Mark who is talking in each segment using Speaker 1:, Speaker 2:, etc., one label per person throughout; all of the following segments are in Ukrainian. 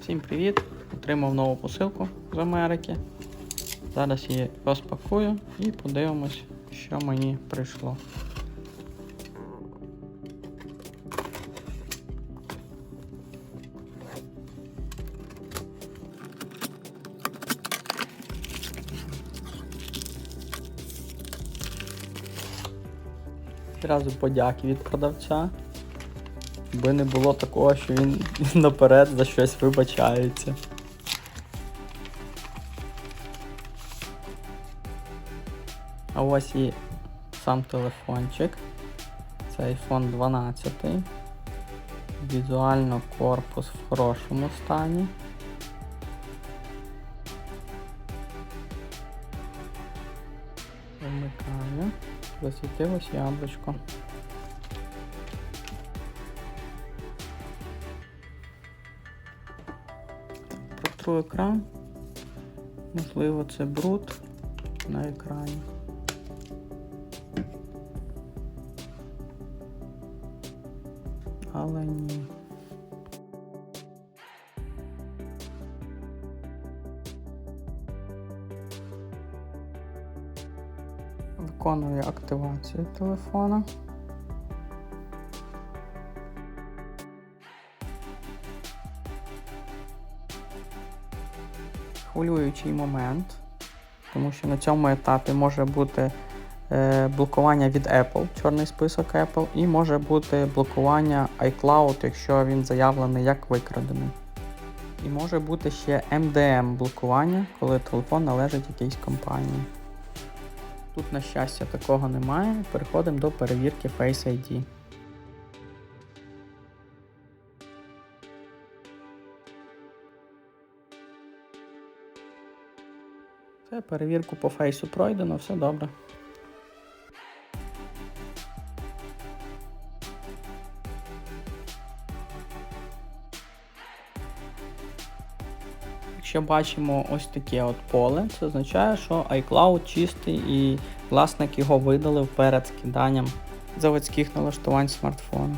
Speaker 1: Всім привіт! Отримав нову посилку з Америки. Зараз її розпакую і подивимось, що мені прийшло. Одразу подяки від продавця. Би не було такого, що він наперед за щось вибачається. А ось і сам телефончик. Це iPhone 12. Візуально корпус в хорошому стані. Вимикаю. Засвітилось яблучко. Протру екран. Можливо, це бруд на екрані. Але ні. Виконую активацію телефона. Хвилюючий момент, тому що на цьому етапі може бути е, блокування від Apple, чорний список Apple, і може бути блокування iCloud, якщо він заявлений як викрадений. І може бути ще MDM блокування, коли телефон належить якійсь компанії. Тут, на щастя, такого немає. Переходимо до перевірки Face ID. Все, перевірку по фейсу пройдено, все добре. Якщо бачимо ось таке от поле, це означає, що iCloud чистий і власник його видалив перед скиданням заводських налаштувань смартфону.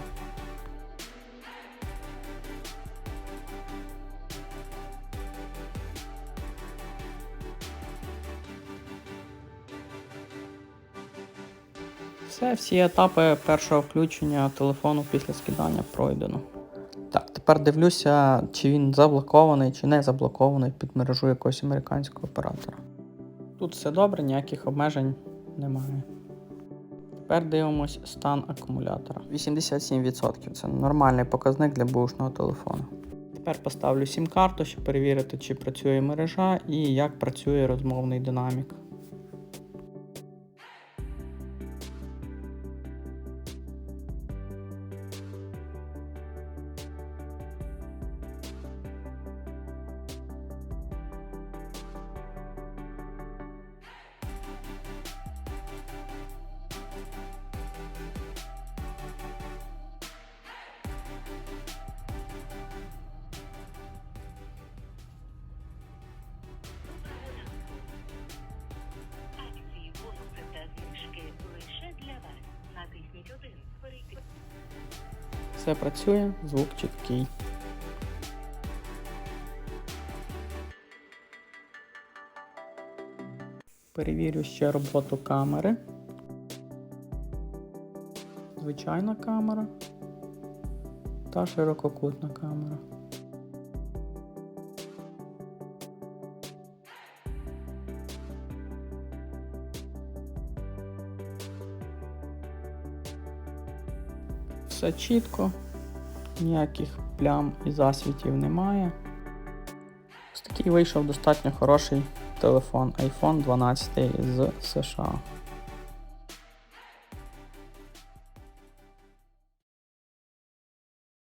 Speaker 1: Все, всі етапи першого включення телефону після скидання пройдено. Так, тепер дивлюся, чи він заблокований, чи не заблокований під мережу якогось американського оператора. Тут все добре, ніяких обмежень немає. Тепер дивимось стан акумулятора. 87% це нормальний показник для бушного телефону. Тепер поставлю сім-карту, щоб перевірити, чи працює мережа і як працює розмовний динамік. Все працює, звук чіткий. Перевірю ще роботу камери. Звичайна камера та ширококутна камера. Все чітко, ніяких плям і засвітів немає. Ось такий вийшов достатньо хороший телефон iPhone 12 з США.